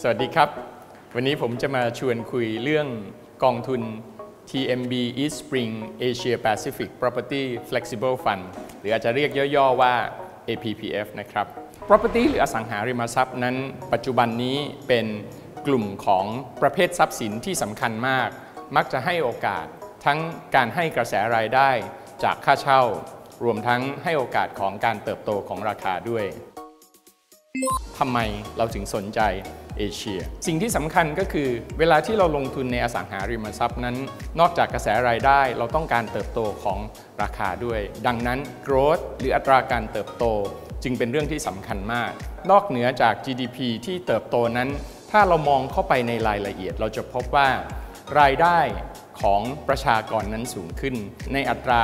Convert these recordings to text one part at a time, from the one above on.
สวัสดีครับ วันนี้ผมจะมาชวนคุยเรื่องกองทุน TMB East Spring Asia Pacific Property Flexible Fund หรืออาจจะเรียกย่อๆว่า APPF นะครับ Property หรืออสังหาริมทรัพย์นั้น ปัจจุบันนี้เป็นกลุ่มของประเภททรัพย์สินที่สำคัญมาก มักจะให้โอกาสทั้งการให้กระแสรายได้จากค่าเช่า รวมทั้งให้โอกาสของการเติบโตของราคาด้วย ทำไมเราถึงสนใจเอเชีย สิ่งที่สำคัญก็คือเวลาที่เราลงทุนในอสังหาริมทรัพย์นั้น นอกจากกระแสรายได้เราต้องการเติบโตของราคาด้วย ดังนั้น growth หรืออัตราการเติบโตจึงเป็นเรื่องที่สำคัญมาก นอกเหนือจาก GDP ที่เติบโตนั้น ถ้าเรามองเข้าไปในรายละเอียด เราจะพบว่ารายได้ของประชากรนั้นสูงขึ้น ในอัตรา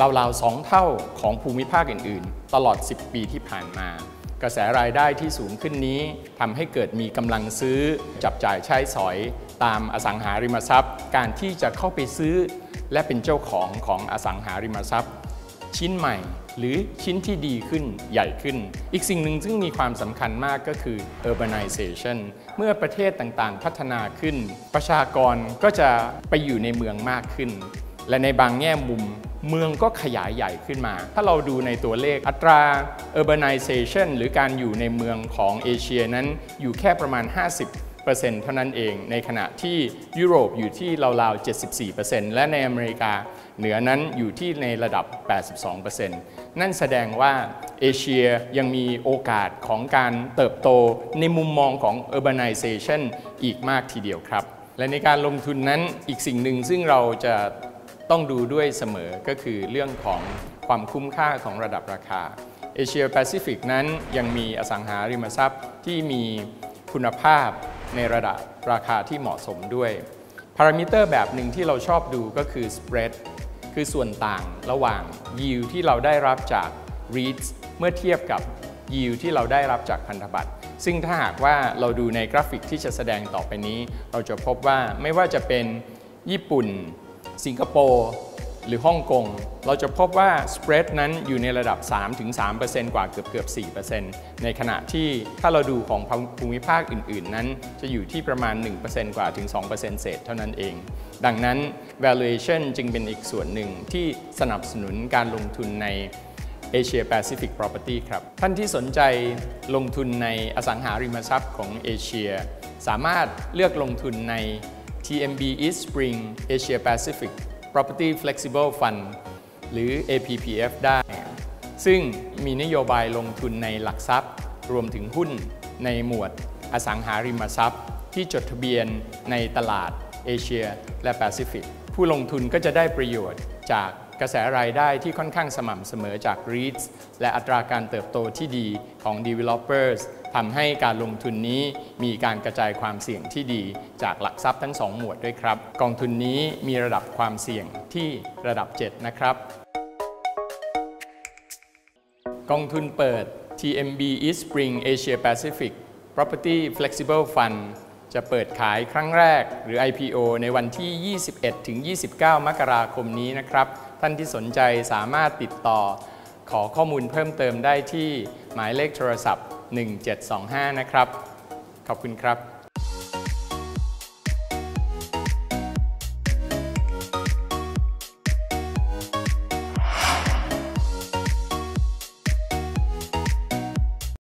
ราวๆ2เท่าของภูมิภาคอื่น ๆ ตลอด 10 ปีที่ผ่านมา กระแสรายได้ที่สูงขึ้นนี้ทำให้เกิดมีกำลังซื้อจับจ่ายใช้สอย ตามอสังหาริมทรัพย์ การที่จะเข้าไปซื้อ และเป็นเจ้าของของอสังหาริมทรัพย์ ชิ้นใหม่หรือชิ้นที่ดีขึ้นใหญ่ขึ้น อีกสิ่งหนึ่งซึ่งมีความสำคัญมากก็คือ urbanization เมื่อประเทศต่างๆ พัฒนาขึ้น ประชากรก็จะไปอยู่ในเมืองมากขึ้น และในบางแง่มุม เมืองก็ขยายใหญ่ขึ้นมา ถ้าเราดูในตัวเลขอัตรา urbanization หรือการอยู่ในเมืองของเอเชียนั้นอยู่แค่ประมาณ 50เท่านั้นเองในขณะที่ยุโรปอยู่ที่ราวๆ 74%และในอเมริกาเหนือนั้นอยู่ที่ในระดับ 82%นั่นแสดงว่าเอเชียยังมีโอกาสของการเติบโตในมุมมองของ urbanization อีกมากทีเดียวครับ และในการลงทุนนั้นอีกสิ่งหนึ่งซึ่งเราจะ ต้องดูด้วยเสมอก็คือเรื่องของความคุ้มค่าของระดับราคาเอเชียแปซิฟิกนั้นยังมีอสังหาริมทรัพย์ที่มีคุณภาพในระดับราคาที่เหมาะสมด้วยพารามิเตอร์แบบหนึ่งที่เราชอบดูก็คือ spread คือส่วนต่างระหว่าง yield ที่เราได้รับจาก REITs เมื่อเทียบกับ yield ที่เราได้รับจากพันธบัตรซึ่งถ้าหากว่าเราดูในกราฟิกที่จะแสดงต่อไปนี้ เราจะพบว่าไม่ว่าจะเป็นญี่ปุ่น สิงคโปร์หรือฮ่องกง เราจะพบว่า spread นั้นอยู่ในระดับ 3-3%กว่าเกือบเกือบ 4%ในขณะที่ถ้าเราดูของภูมิภาคอื่น ๆ นั้น จะอยู่ที่ประมาณ 1%กว่าถึง 2%เศษเท่านั้นเอง ดังนั้น valuation จึงเป็นอีกส่วนหนึ่งที่สนับสนุนการลงทุนใน Asia Pacific Property ครับ ท่านที่สนใจลงทุนในอสังหาริมทรัพย์ของเอเชีย สามารถเลือกลงทุนใน TMB East Spring Asia Pacific Property Flexible Fund หรือ APPF ได้ ซึ่งมีนโยบายลงทุนในหลักทรัพย์ รวมถึงหุ้นในหมวดอสังหาริมทรัพย์ ที่จดทะเบียนในตลาดเอเชียและแปซิฟิก ผู้ลงทุนก็จะได้ประโยชน์จากกระแสรายได้ที่ค่อนข้างสม่ำเสมอจาก REITs และอัตราการเติบโตที่ดีของ Developers ทำให้การลงทุนนี้มีการกระจายความเสี่ยงที่ดีจากหลักทรัพย์ทั้ง 2 หมวดด้วยครับ กองทุนนี้มีระดับความเสี่ยงที่ระดับ 7 นะครับ กองทุนเปิด TMB East Spring Asia Pacific Property Flexible Fund จะเปิดขายครั้งแรกหรือ IPO ในวันที่ 21-29 มกราคมนี้นะครับ ท่านที่สนใจสามารถติดต่อ ขอข้อมูลเพิ่มเติมได้ที่หมายเลขโทรศัพท์ 1725 นะครับ ขอบคุณครับ